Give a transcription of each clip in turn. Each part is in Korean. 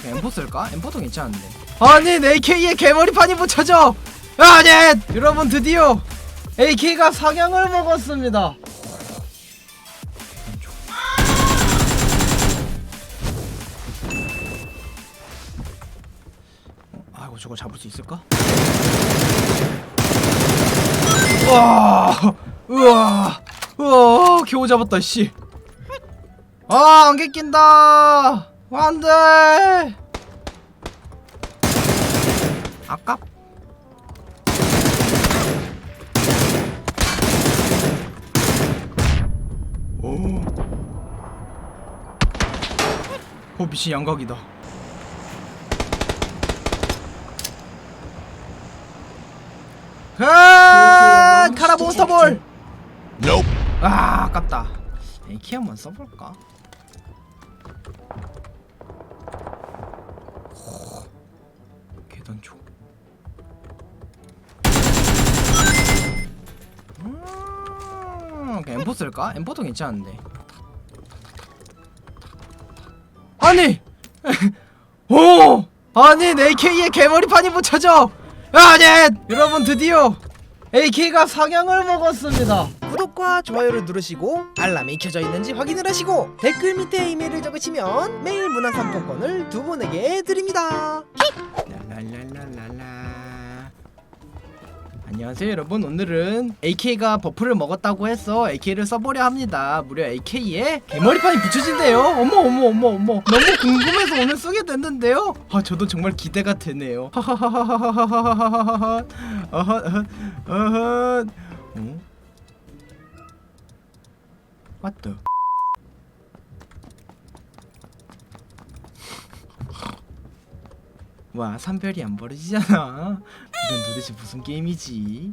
그냥 M4 쓸까? M4도 괜찮은데. 아니 내 AK에 개머리판이 붙여져! 아니 여러분 드디어 AK가 사냥을 먹었습니다. 어, 아이고 저거 잡을 수 있을까? 우와! 우와! 우와 겨우 잡았다 씨. 아, 안개 낀다. 안 돼. 아깝. 오. 어, 미친 양각이다. 아, 카라 몬스터볼. 아, 아깝다. AK 한번 써볼까? 계단초. 음, 그냥 M4 쓸까? M4도 괜찮은데. 아니, 오, 아니 내 AK에 개머리판이 붙여져. 아니, 여러분 드디어 AK가 상향을 먹었습니다. 구독과 좋아요를 누르시고 알람이 켜져 있는지 확인을 하시고 댓글 밑에 이메일을 적으시면 매일 문화상품권을 두 분에게 드립니다. 안녕하세요 여러분. 오늘은 AK가 버프를 먹었다고 해서 AK를 써보려 합니다. 무려 AK에 개머리판이 붙여진대요. 어머 어머 어머 어머. 너무 궁금해서 오늘 쓰게 됐는데요. 아 저도 정말 기대가 되네요. 하하하하하하하하하하 어헛 어헛 어? What the 와 산별이 안 벌어지잖아. 이건 도대체 무슨 게임이지?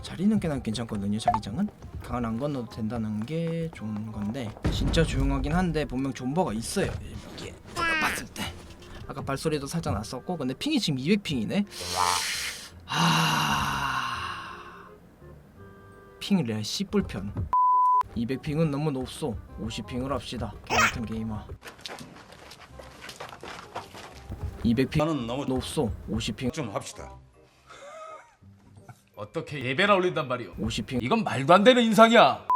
자리는 꽤나 괜찮거든요 자기장은. 강을 안 건너도 된다는 게 좋은 건데 진짜 조용하긴 한데 분명 존버가 있어요 내가 봤을 때. 아까 발소리도 살짝 났었고 근데 핑이 지금 200핑이네 내가 씨뿔편. 200핑은 너무 높소. 50핑을 합시다. 개같은 게임아. 200핑 나는 너무 높소. 50핑 좀 합시다. 어떻게 예배나 올린단 말이오? 50핑. 이건 말도 안 되는 인상이야.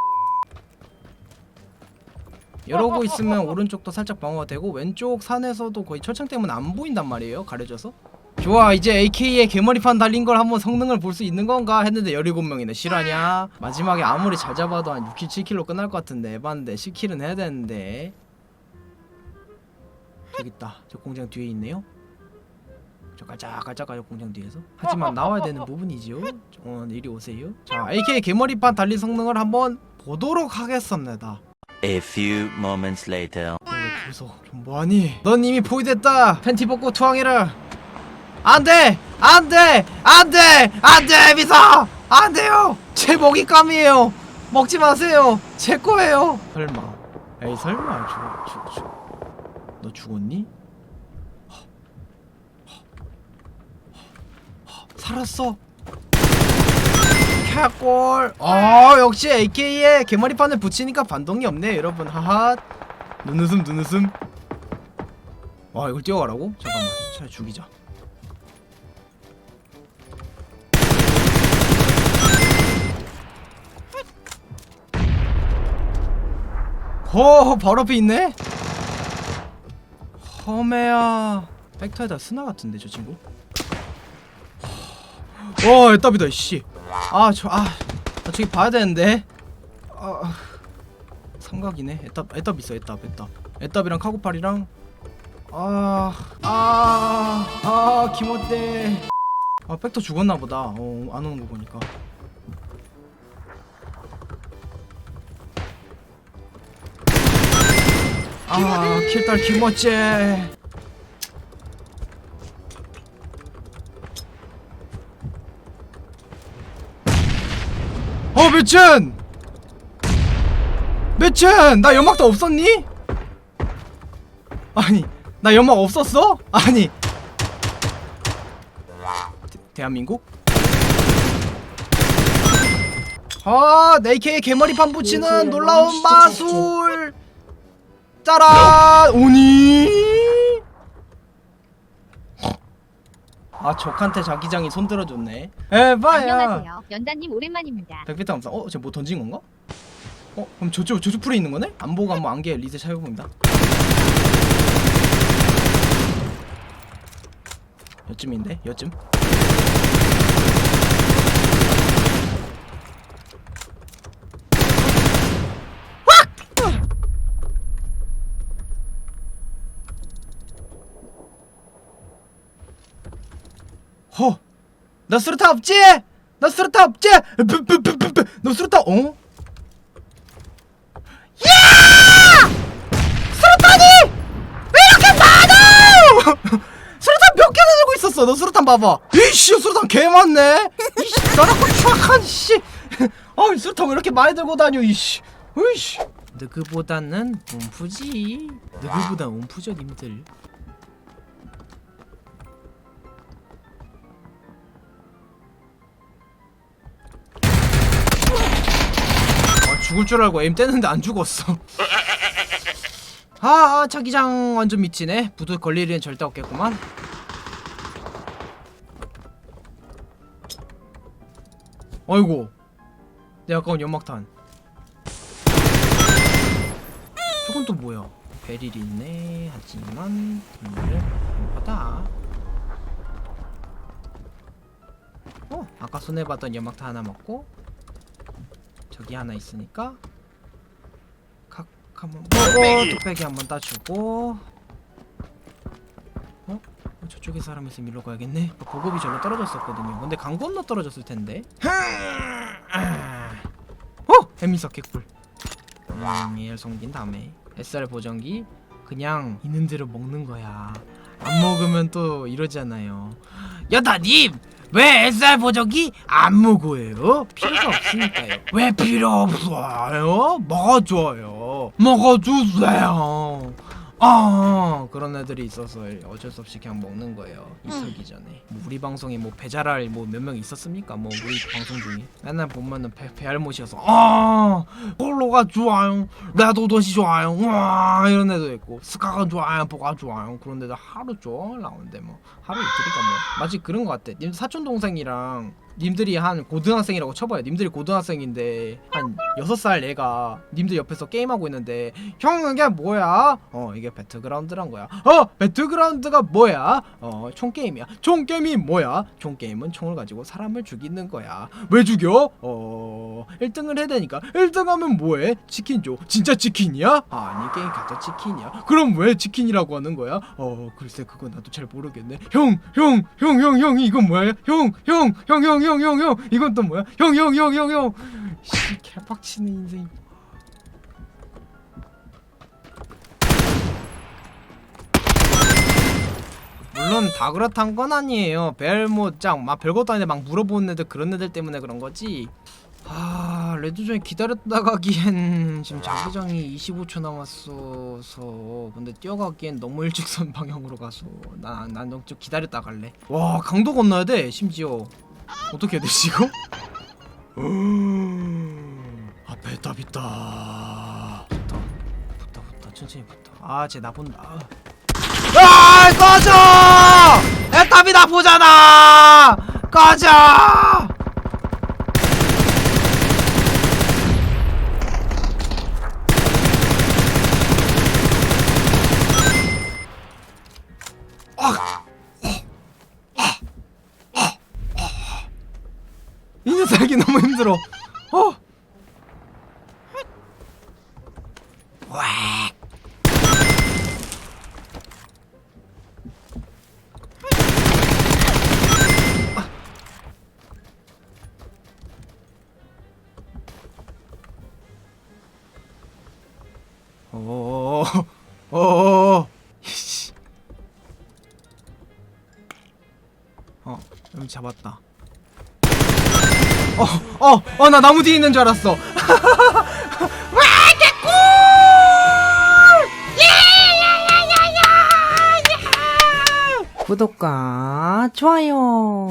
이러고 있으면 오른쪽도 살짝 방어가 되고 왼쪽 산에서도 거의 철창 때문에 안 보인단 말이에요. 가려져서 좋아 이제 AK에 개머리판 달린 걸 한번 성능을 볼 수 있는 건가? 했는데 17명이네. 실화냐? 마지막에 아무리 잘 잡아도 한 6킬 7킬로 끝날 것 같은데. 에반데 10킬은 해야 되는데. 저기 있다. 저 공장 뒤에 있네요. 저 깔짝깔짝깔짝 공장 뒤에서? 하지만 나와야 되는 부분이지요? 어 이리 오세요. 자 AK 개머리판 달린 성능을 한번 보도록 하겠습니다. A few moments later. 왜 무서워? 좀 뭐하니? 넌 이미 포위됐다. 팬티 벗고 투항해라 안돼! 안돼! 안돼! 안돼 미사! 안돼요! 제 먹잇감이에요. 먹지 마세요. 제 거예요. 설마. 에이 설마. 죽, 죽, 죽. 너 죽었니? 살았어. 캬골 어 역시 AK에 개머리판을 붙이니까 반동이 없네 여러분. 하하. 눈웃음 눈웃음. 와 이걸 뛰어가라고? 잠깐만 차 죽이자 허 바로 앞에 있네? 허매야. 벡터에다 스나 같은데 저 친구? 와 애답이다 씨. 아저아나 저기 봐야 되는데. 아 삼각이네. 애답 애답 있어 애답 애답 애답이랑 카고팔이랑. 아, 아아아 김어때 아 백터 죽었나 보다. 어 안 오는 거 보니까 아 킬딸 김어째 어 미친 미친 나 연막도 없었니? 아니 나 연막 없었어? 아니 대, 대한민국? 아 네이케의 개머리판 붙이는 놀라운 마술 짜란 오니 아 적한테 자기장이 손들어줬네 에바야 안녕하세요. 연단님 오랜만입니다. 백비타 감사 어? 쟤 뭐 던진 건가? 어? 그럼 저쪽 저쪽 풀에 있는 거네? 안 보고 한번 안개 리셋 해봅니다 여쯤인데? 여쯤? 너 수류탄 없지? 너 수류탄 없지? 뿌뿌뿌뿌뿌 너 수류탄 어? 야! 수류탄이 왜 이렇게 많아? 수류탄 몇 개나 들고 있었어? 너 수류탄 봐봐. 이씨 수류탄 개 많네. 이씨 나라고 추악한 씨. 아 수류탄 왜 이렇게 많이 들고 다녀 이씨. 으이씨. 누구보다는 움프지. 누구보다 움프죠 님들. 죽을 줄 알고 에임 떼는데 안 죽었어. 아, 아 차기장 완전 미치네. 부두 걸릴 일은 절대 없겠구만. 어이구. 내 아까운 연막탄. 저건 또 뭐야? 베릴이 있네. 하지만 오늘 바다. 어, 아까 손해 봤던 연막탄 하나 먹고 저기 하나 있으니까 각 한번 보고 뚝배기 한번 따주고. 어? 어, 저쪽에 사람 있으면 일로 가야겠네. 어, 보급이 절로 떨어졌었거든요. 근데 강 건너 떨어졌을 텐데. 어! 해미석 개꿀. 음, 얘를 숨긴 다음에 SR 보정기 그냥 있는 대로 먹는 거야. 안 먹으면 또 이러잖아요. 여다님 왜 SR 보정기 안 먹어요? 필요가 없으니까요. 왜 필요 없어요? 먹어줘요. 먹어주세요. 아 그런 애들이 있어서 어쩔 수 없이 그냥 먹는 거예요. 이틀기 전에. 뭐 우리 방송에 뭐 배잘할 뭐몇 명 있었습니까? 뭐 우리 방송 중에. 맨날 보면은 배 배알못이어서 아 폴로가 좋아요, 레도도시 좋아요, 와 이런 애도 있고. 스카가 좋아요, 보가 좋아요. 그런 애들 하루 종일 나오는데 뭐. 하루 이틀이가 뭐. 마치 그런 것 같아. 님 사촌 동생이랑 님들이 한 고등학생이라고 쳐봐요. 님들이 고등학생인데 한 여섯 살 애가 님들 옆에서 게임하고 있는데 형 이게 뭐야? 어 이게 배틀그라운드란 거야. 어 배틀그라운드가 뭐야? 어 총게임이야. 총게임이 뭐야? 총게임은 총을 가지고 사람을 죽이는 거야. 왜 죽여? 어 1등을 해야 되니까 1등하면 뭐해? 치킨 줘. 진짜 치킨이야? 아니 게임 가짜 치킨이야. 그럼 왜 치킨이라고 하는 거야? 어 글쎄 그거 나도 잘 모르겠네. 형 형 형 형 형 이건 뭐야? 형 형 형 형 형형 형 이건 또 뭐야? 형 형 형 형 형. 씨 개빡치는 인생. 물론 다 그렇단 건 아니에요. 별뭐짱막 막 별것도 아닌데 막 물어보는 애들 그런 애들 때문에 그런 거지. 아 레드존이 기다렸다가기엔 지금 자기장이 25초 남았어서 근데 뛰어가기엔 너무 일직선 방향으로 가서 난난 좀 기다렸다 갈래. 와 강도 건너야 돼 심지어 어떻게 해야 되지 이거? 앞에 답 있다. 붙어 붙어 붙어 천천히 붙어. 아쟤 나 본다. 아 꺼져! 애답이 나 보잖아! 꺼져! 이 녀석이 너무 힘들어. 어? 어, 어, 어. 어, 여기 잡았다. 어, 어, 어, 나 나무 뒤에 있는 줄 알았어. 와, 개꿀! 예! 구독과 좋아요